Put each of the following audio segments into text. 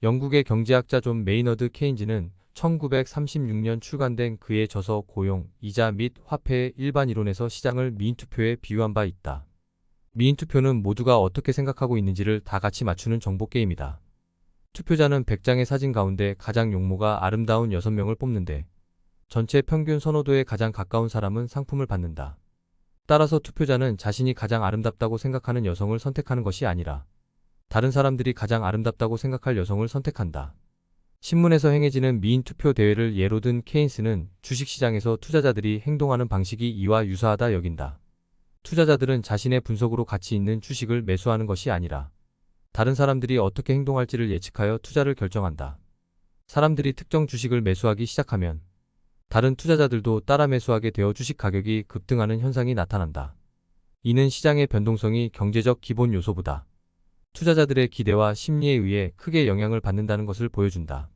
영국의 경제학자 존 메이너드 케인즈는 1936년 출간된 그의 저서 고용, 이자 및 화폐의 일반 이론에서 시장을 미인투표에 비유한 바 있다. 미인투표는 모두가 어떻게 생각하고 있는지를 다 같이 맞추는 정보 게임이다. 투표자는 100장의 사진 가운데 가장 용모가 아름다운 6명을 뽑는데 전체 평균 선호도에 가장 가까운 사람은 상품을 받는다. 따라서 투표자는 자신이 가장 아름답다고 생각하는 여성을 선택하는 것이 아니라 다른 사람들이 가장 아름답다고 생각할 여성을 선택한다. 신문에서 행해지는 미인 투표 대회를 예로 든 케인스는 주식시장에서 투자자들이 행동하는 방식이 이와 유사하다 여긴다. 투자자들은 자신의 분석으로 가치 있는 주식을 매수하는 것이 아니라 다른 사람들이 어떻게 행동할지를 예측하여 투자를 결정한다. 사람들이 특정 주식을 매수하기 시작하면 다른 투자자들도 따라 매수하게 되어 주식 가격이 급등하는 현상이 나타난다. 이는 시장의 변동성이 경제적 기본 요소보다 투자자들의 기대와 심리에 의해 크게 영향을 받는다는 것을 보여준다.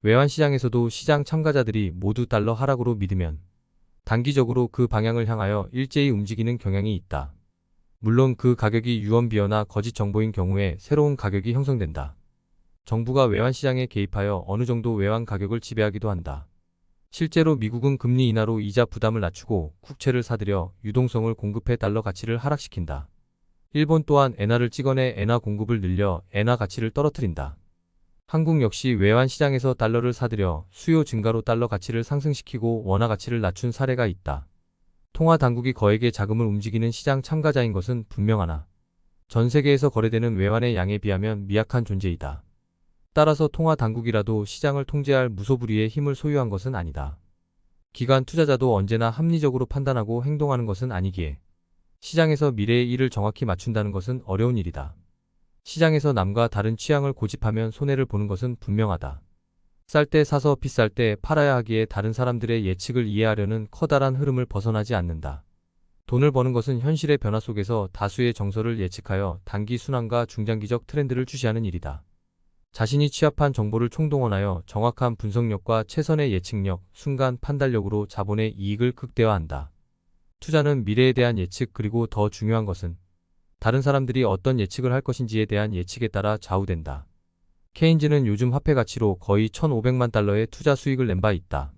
외환시장에서도 시장 참가자들이 모두 달러 하락으로 믿으면 단기적으로 그 방향을 향하여 일제히 움직이는 경향이 있다. 물론 그 가격이 유언비어나 거짓 정보인 경우에 새로운 가격이 형성된다. 정부가 외환시장에 개입하여 어느 정도 외환 가격을 지배하기도 한다. 실제로 미국은 금리 인하로 이자 부담을 낮추고 국채를 사들여 유동성을 공급해 달러 가치를 하락시킨다. 일본 또한 엔화를 찍어내 엔화 공급을 늘려 엔화 가치를 떨어뜨린다. 한국 역시 외환 시장에서 달러를 사들여 수요 증가로 달러 가치를 상승시키고 원화 가치를 낮춘 사례가 있다. 통화 당국이 거액의 자금을 움직이는 시장 참가자인 것은 분명하나 전 세계에서 거래되는 외환의 양에 비하면 미약한 존재이다. 따라서 통화 당국이라도 시장을 통제할 무소불위의 힘을 소유한 것은 아니다. 기관 투자자도 언제나 합리적으로 판단하고 행동하는 것은 아니기에 시장에서 미래의 일을 정확히 맞춘다는 것은 어려운 일이다. 시장에서 남과 다른 취향을 고집하면 손해를 보는 것은 분명하다. 쌀 때 사서 비쌀 때 팔아야 하기에 다른 사람들의 예측을 이해하려는 커다란 흐름을 벗어나지 않는다. 돈을 버는 것은 현실의 변화 속에서 다수의 정서를 예측하여 단기 순환과 중장기적 트렌드를 주시하는 일이다. 자신이 취합한 정보를 총동원하여 정확한 분석력과 최선의 예측력, 순간 판단력으로 자본의 이익을 극대화한다. 투자는 미래에 대한 예측 그리고 더 중요한 것은 다른 사람들이 어떤 예측을 할 것인지에 대한 예측에 따라 좌우된다. 케인즈는 요즘 화폐 가치로 거의 1,500만 달러의 투자 수익을 낸 바 있다.